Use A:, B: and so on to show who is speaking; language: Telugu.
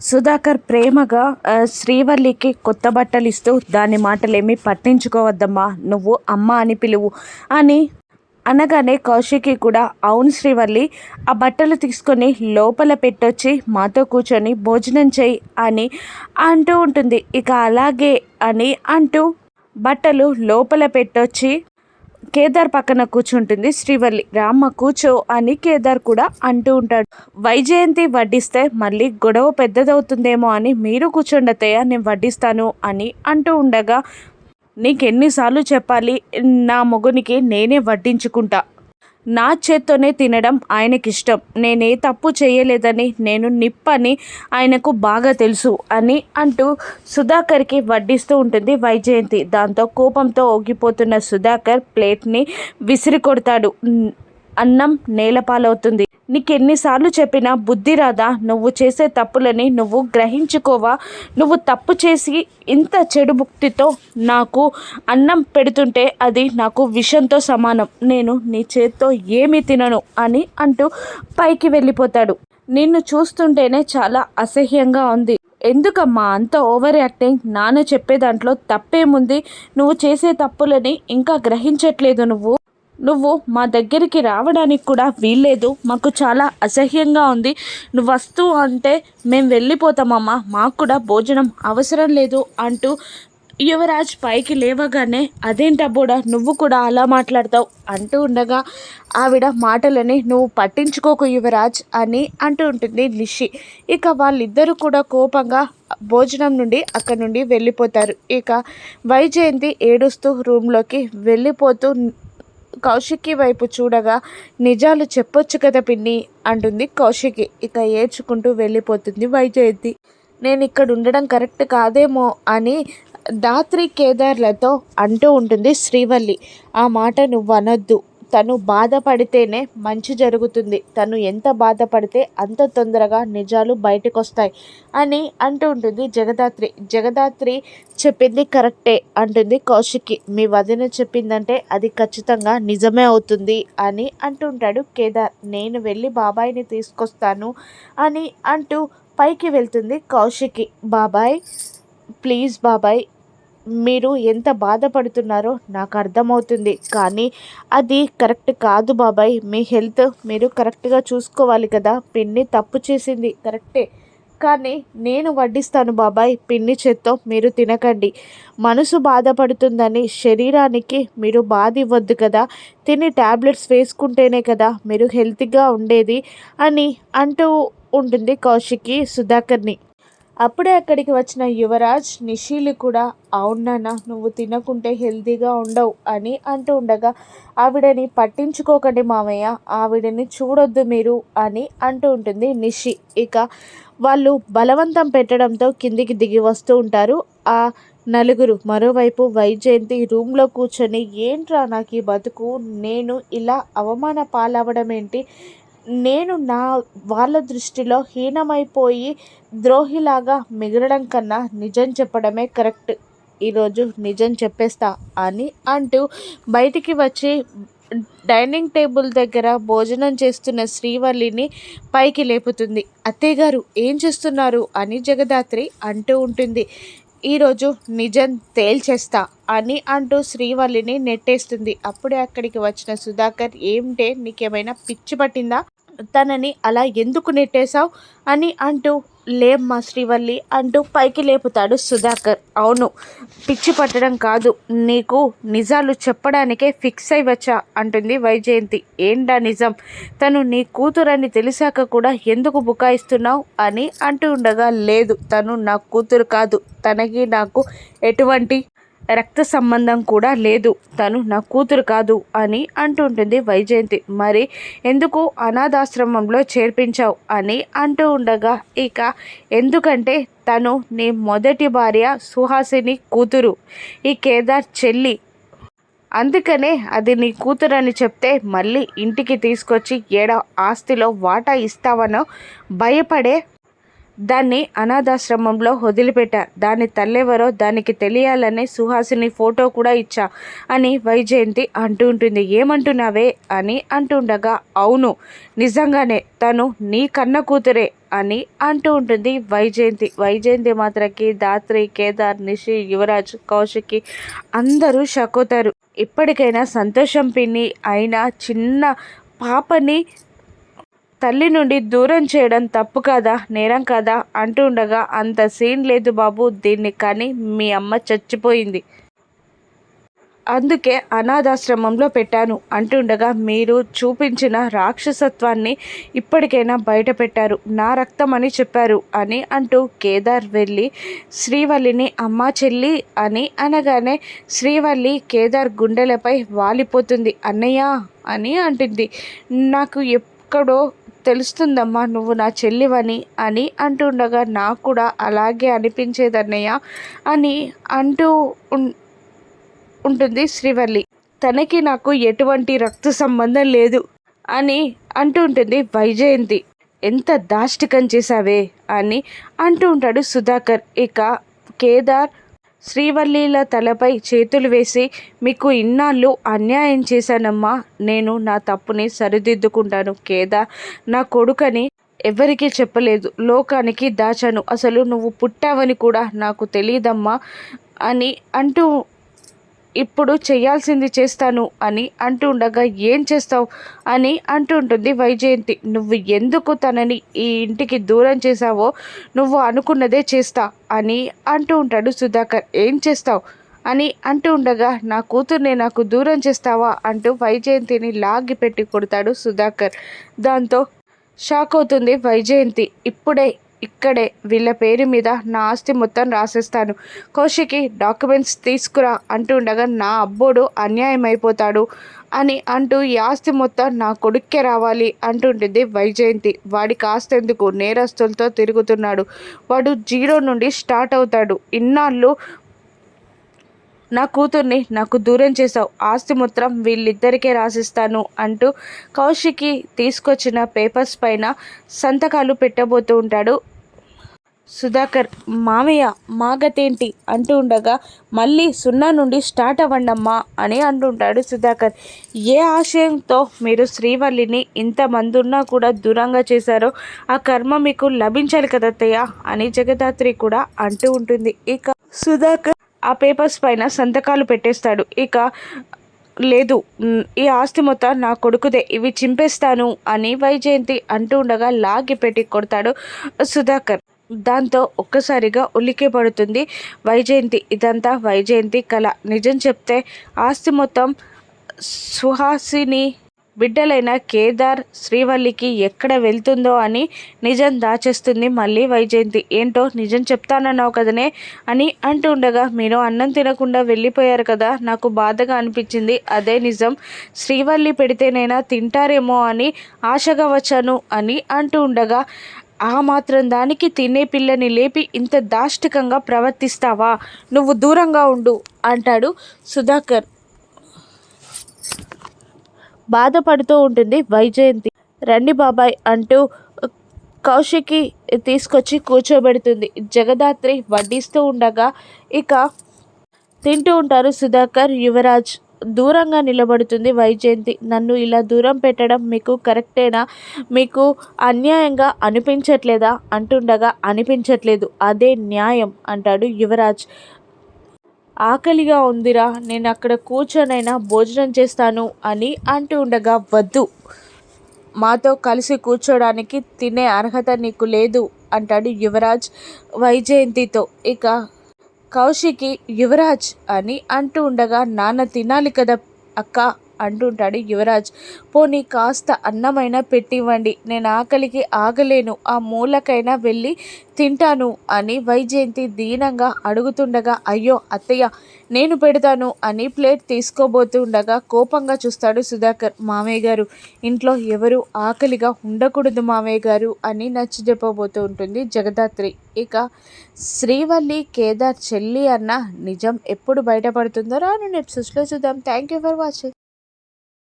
A: సుధాకర్ ప్రేమగా శ్రీవల్లికి కొత్త బట్టలు ఇస్తూ దాని మాటలేమీ పట్టించుకోవద్దమ్మా నువ్వు అమ్మ అని పిలువు అని అనగానే కౌశికి కూడా అవును శ్రీవల్లి ఆ బట్టలు తీసుకొని లోపల పెట్టొచ్చి మాతో కూర్చొని భోజనం చేయి అని అంటూ ఉంటుంది. ఇక అలాగే అని అంటూ బట్టలు లోపల పెట్టొచ్చి కేదార్ పక్కన కూర్చుంటుంది. శ్రీవల్లి రామ్మ కూర్చో అని కేదార్ కూడా అంటూ ఉంటాడు. వైజయంతి వడ్డిస్తే మళ్ళీ గొడవ పెద్దదవుతుందేమో అని మీరు కూర్చోండి నేను వడ్డిస్తాను అని అంటూ ఉండగా నీకెన్నిసార్లు చెప్పాలి నా మొగునికి నేనే వడ్డించుకుంటా నా చేత్తోనే తినడం ఆయనకిష్టం. నేనే తప్పు చేయలేదని నేను నిప్పని ఆయనకు బాగా తెలుసు అని అంటూ సుధాకర్కి వడ్డిస్తూ ఉంటుంది వైజయంతి. దాంతో కోపంతో ఓగిపోతున్న సుధాకర్ ప్లేట్ని విసిరి కొడతాడు అన్నం నేలపాలవుతుంది. నీకెన్నిసార్లు చెప్పినా బుద్ధి రాదా? నువ్వు చేసే తప్పులని నువ్వు గ్రహించుకోవా? నువ్వు తప్పు చేసి ఇంత చెడు భుక్తితో నాకు అన్నం పెడుతుంటే అది నాకు విషంతో సమానం. నేను నీ చేత్తో ఏమీ తినను అని అంటూ పైకి వెళ్ళిపోతాడు. నిన్ను చూస్తుంటేనే చాలా అసహ్యంగా ఉంది. ఎందుకమ్మా అంత ఓవర్ యాక్టింగ్ నాన్న చెప్పే దాంట్లో తప్పేముంది? నువ్వు చేసే తప్పులని ఇంకా గ్రహించట్లేదు నువ్వు. నువ్వు మా దగ్గరికి రావడానికి కూడా వీల్లేదు. మాకు చాలా అసహ్యంగా ఉంది. నువ్వు వస్తూ అంటే మేము వెళ్ళిపోతామమ్మా మాకు కూడా భోజనం అవసరం లేదు అంటూ యువరాజ్ పైకి లేవగానే అదేంటబ్బోడా నువ్వు కూడా అలా మాట్లాడతావు? అంటూ ఉండగా ఆవిడ మాటలని నువ్వు పట్టించుకోకు యువరాజ్ అని అంటూ ఉంటుంది నిషి ఇక వాళ్ళిద్దరూ కూడా కోపంగా భోజనం నుండి అక్కడి నుండి వెళ్ళిపోతారు. ఇక వైజయంతి ఏడుస్తూ రూమ్లోకి వెళ్ళిపోతూ కౌశికి వైపు చూడగా నిజాలు చెప్పొచ్చు కదా పిన్ని అంటుంది కౌశికి ఇక ఏడ్చుకుంటూ వెళ్ళిపోతుంది వైజయంతి. నేను ఇక్కడ ఉండడం కరెక్ట్ కాదేమో అని దాత్రి కేదార్లతో అంటూ ఉంటుంది శ్రీవల్లి. ఆ మాట నువ్వు అనొద్దు. తను బాధపడితేనే మంచి జరుగుతుంది. తను ఎంత బాధపడితే అంత తొందరగా నిజాలు బయటకు వస్తాయి అని అంటూ ఉంటుంది జగదాత్రి. జగదాత్రి చెప్పింది కరెక్టే అంటుంది కౌశికి మీ వదిన చెప్పిందంటే అది ఖచ్చితంగా నిజమే అవుతుంది అని అంటుంటాడు కేదార్. నేను వెళ్ళి బాబాయ్ని తీసుకొస్తాను అని అంటూ పైకి వెళ్తుంది కౌశికి బాబాయ్ ప్లీజ్ బాబాయ్ మీరు ఎంత బాధపడుతున్నారో నాకు అర్థమవుతుంది. కానీ అది కరెక్ట్ కాదు బాబాయ్. మీ హెల్త్ మీరు కరెక్ట్గా చూసుకోవాలి కదా. పిన్ని తప్పు చేసింది. కరెక్టే. కానీ నేను వడ్డిస్తాను బాబాయ్. పిన్ని చేత్తో మీరు తినకండి. మనసు బాధపడుతుందని శరీరానికి మీరు బాధ ఇవ్వద్దు కదా. తిని ట్యాబ్లెట్స్ వేసుకుంటేనే కదా మీరు హెల్తీగా ఉండేది అని అంటూ ఉంటుంది కౌశికి సుధాకర్ని. అప్పుడే అక్కడికి వచ్చిన యువరాజ్ నిషీలు కూడా అవునానా నువ్వు తినకుంటే హెల్తీగా ఉండవు అని అంటూ ఉండగా ఆవిడని పట్టించుకోకండి మామయ్య ఆవిడని చూడొద్దు మీరు అని అంటూ ఉంటుంది నిషి ఇక వాళ్ళు బలవంతం పెట్టడంతో కిందికి దిగి వస్తూ ఉంటారు. ఆ నలుగురు మరోవైపు వైజయంతి రూమ్లో కూర్చొని ఏంట్రా నాకు ఈ బతుకు? నేను ఇలా అవమాన పాలవడం ఏంటి నేను నా వాళ్ళ దృష్టిలో హీనమైపోయి ద్రోహిలాగా మిగలడం కన్నా నిజం చెప్పడమే కరెక్ట్. ఈరోజు నిజం చెప్పేస్తా అని అంటూ బయటికి వచ్చి డైనింగ్ టేబుల్ దగ్గర భోజనం చేస్తున్న శ్రీవల్లిని పైకి లేపుతుంది. అత్తయ్య గారు ఏం చేస్తున్నారు? అని జగదాత్రి అంటూ ఉంటుంది. ఈరోజు నిజం తేల్చేస్తా అని అంటూ శ్రీవల్లిని నెట్టేస్తుంది. అప్పుడే అక్కడికి వచ్చిన సుధాకర్ ఏమిటే నీకేమైనా పిచ్చి పట్టిందా? తనని అలా ఎందుకు నెట్టేశావు అని అంటూ లేమ్మా శ్రీవల్లి అంటూ పైకి లేపుతాడు సుధాకర్. అవును పిచ్చి పట్టడం కాదు. నీకు నిజాలు చెప్పడానికే ఫిక్స్ అయి వచ్చా అంటుంది వైజయంతి. ఏంటా నిజం? తను నీ కూతురని తెలిసాక కూడా ఎందుకు బుకాయిస్తున్నావు అని అంటూ ఉండగా లేదు తను నా కూతురు కాదు. తనకి నాకు ఎటువంటి రక్త సంబంధం కూడా లేదు. తను నా కూతురు కాదు అని అంటుంటుంది వైజయంతి. మరి ఎందుకు అనాథాశ్రమంలో చేర్పించావు అని అంటూ ఉండగా ఇక ఎందుకంటే తను నీ మొదటి భార్య సుహాసిని కూతురు ఈ కేదార్ చెల్లి. అందుకనే అది నీ కూతురని చెప్తే మళ్ళీ ఇంటికి తీసుకొచ్చి ఏడ ఆస్తిలో వాటా ఇస్తావనో భయపడే దాన్ని అనాథాశ్రమంలో వదిలిపెట్టా. దాని తల్లెవరో దానికి తెలియాలనే సుహాసిని ఫోటో కూడా ఇచ్చా అని వైజయంతి అంటూ ఉంటుంది. ఏమంటున్నావే అని అంటుండగా అవును నిజంగానే తను నీ కన్న కూతురే అని అంటూ ఉంటుంది వైజయంతి. వైజయంతి మాత్రకి దాత్రి కేదార్ నిషి యువరాజ్ కౌశికి అందరూ షక్ అవుతారు. ఇప్పటికైనా సంతోషం పిన్ని అయినా చిన్న పాపని తల్లి నుండి దూరం చేయడం తప్పు కదా నేరం కదా అంటూ ఉండగా అంత సీన్ లేదు బాబు దీన్ని కానీ మీ అమ్మ చచ్చిపోయింది. అందుకే అనాథాశ్రమంలో పెట్టాను అంటుండగా మీరు చూపించిన రాక్షసత్వాన్ని ఇప్పటికైనా బయట పెట్టారు నా రక్తం అని చెప్పారు అని అంటూ కేదార్ వెళ్ళి శ్రీవల్లిని అమ్మ చెల్లి అని అనగానే శ్రీవల్లి కేదార్ గుండెలపై వాలిపోతుంది అన్నయ్య అని అంటుంది. నాకు ఎక్కడో తెలుస్తుందమ్మా నువ్వు నా చెల్లివని అని అంటుండగా నాకు కూడా అలాగే అనిపించేదన్నయ్య అని అంటూ ఉంటుంది శ్రీవల్లి. తనకి నాకు ఎటువంటి రక్త సంబంధం లేదు అని అంటూ ఉంటుంది వైజయంతి. ఎంత దాష్టికం చేశావే అని అంటూ ఉంటాడు సుధాకర్. ఇక కేదార్ శ్రీవల్లిల తలపై చేతులు వేసి మీకు ఇన్నాళ్ళు అన్యాయం చేశానమ్మా నేను నా తప్పుని సరిదిద్దుకుంటాను కేదా? నా కొడుకని ఎవరికీ చెప్పలేదు లోకానికి దాచాను అసలు నువ్వు పుట్టావని కూడా నాకు తెలియదమ్మా అని అంటూ ఇప్పుడు చేయాల్సింది చేస్తాను అని అంటూ ఉండగా ఏం చేస్తావు? అని అంటుంటుంది వైజయంతి. నువ్వు ఎందుకు తనని ఈ ఇంటికి దూరం చేశావో నువ్వు అనుకున్నదే చేస్తా అని అంటూ ఉంటాడు సుధాకర్. ఏం చేస్తావు? అని అంటూ ఉండగా నా కూతుర్ని నాకు దూరం చేస్తావా? అంటూ వైజయంతిని లాగి పెట్టి కొడతాడు సుధాకర్. దాంతో షాక్ అవుతుంది వైజయంతి. ఇప్పుడే ఇక్కడే వీళ్ళ పేరు మీద నా ఆస్తి మొత్తం రాసేస్తాను. కౌశికి డాక్యుమెంట్స్ తీసుకురా అంటుండగా నా అబ్బోడు అన్యాయం అయిపోతాడు అని అంటూ ఈ ఆస్తి మొత్తం నా కొడుక్కే రావాలి అంటుంటుంది వైజయంతి. వాడి కాస్తెందుకు నేరస్తులతో తిరుగుతున్నాడు? వాడు జీరో నుండి స్టార్ట్ అవుతాడు. ఇన్నాళ్ళు నా కూతుర్ని నాకు దూరం చేసావు ఆస్తి మొత్తం వీళ్ళిద్దరికే రాసిస్తాను అంటూ కౌశికి తీసుకొచ్చిన పేపర్స్ పైన సంతకాలు పెట్టబోతూ ఉంటాడు. సుధాకర్ మామయ్య మాగతేంటి అంటూ ఉండగా మళ్ళీ సున్నా నుండి స్టార్ట్ అవ్వండమ్మా అని అంటుంటాడు సుధాకర్. ఏ ఆశయంతో మీరు శ్రీవల్లిని ఇంతమంది ఉన్నా కూడా దూరంగా చేశారో ఆ కర్మ మీకు లభించాలి కదత్తయ్య అని జగదాత్రి కూడా అంటూ ఉంటుంది. ఇక సుధాకర్ ఆ పేపర్స్ పైన సంతకాలు పెట్టేస్తాడు. ఇక లేదు ఈ ఆస్తి మొత్తం నా కొడుకుదే ఇవి చింపేస్తాను అని వైజయంతి అంటూ ఉండగా లాగి పెట్టి కొడతాడు సుధాకర్. దాంతో ఒక్కసారిగా ఉలికే పడుతుంది. వైజయంతి ఇదంతా వైజయంతి కళ నిజం చెప్తే ఆస్తి మొత్తం సుహాసిని బిడ్డలైన కేదార్ శ్రీవల్లికి ఎక్కడ వెళ్తుందో అని నిజం దాచేస్తుంది మళ్ళీ వైజయంతి. ఏంటో నిజం చెప్తానన్నావు కదనే అని అంటూ ఉండగా మీరు అన్నం తినకుండా వెళ్ళిపోయారు కదా నాకు బాధగా అనిపించింది. అదే నిజం. శ్రీవల్లి పెడితేనైనా తింటారేమో అని ఆశగా వచ్చాను అని అంటూ ఉండగా ఆ మాత్రం దానికి తినే పిల్లని లేపి ఇంత దాష్టికంగా ప్రవర్తిస్తావా? నువ్వు దూరంగా ఉండు అంటాడు సుధాకర్. బాధపడుతూ ఉంటుంది వైజయంతి. రండి బాబాయ్ అంటూ కౌశికి తీసుకొచ్చి కూర్చోబెడుతుంది. జగదాత్రి వడ్డిస్తూ ఉండగా ఇక తింటూ ఉంటారు సుధాకర్ యువరాజ్. దూరంగా నిలబడుతుంది వైజయంతి. నన్ను ఇలా దూరం పెట్టడం మీకు కరెక్టేనా? మీకు అన్యాయంగా అనిపించట్లేదా? అంటుండగా అనిపించట్లేదు. అదే న్యాయం అంటాడు యువరాజ్. ఆకలిగా ఉందిరా నేను అక్కడ కూర్చొనైనా భోజనం చేస్తాను అని అంటూ ఉండగా వద్దు. మాతో కలిసి కూర్చోడానికి తినే అర్హత నీకు లేదు అంటాడు యువరాజ్ వైజయంతితో. ఇక కౌశికి యువరాజ్ అని అంటూ ఉండగా నాన్న తినాలి కదా అక్క అంటుంటాడు యువరాజ్. పోనీ కాస్త అన్నమైనా పెట్టివ్వండి. నేను ఆకలికి ఆగలేను. ఆ మూలకైనా వెళ్ళి తింటాను అని వైజయంతి దీనంగా అడుగుతుండగా అయ్యో అత్తయ్య నేను పెడతాను అని ప్లేట్ తీసుకోబోతుండగా కోపంగా చూస్తాడు సుధాకర్. మామయ్య గారు ఇంట్లో ఎవరు ఆకలిగా ఉండకూడదు మామయ్య గారు అని నచ్చి చెప్పబోతూ ఉంటుంది జగదాత్రి. ఇక శ్రీవల్లి కేదార్ చెల్లి అన్న నిజం ఎప్పుడు బయటపడుతుందో రాను నెప్సెస్లో చూద్దాం. Thank you for watching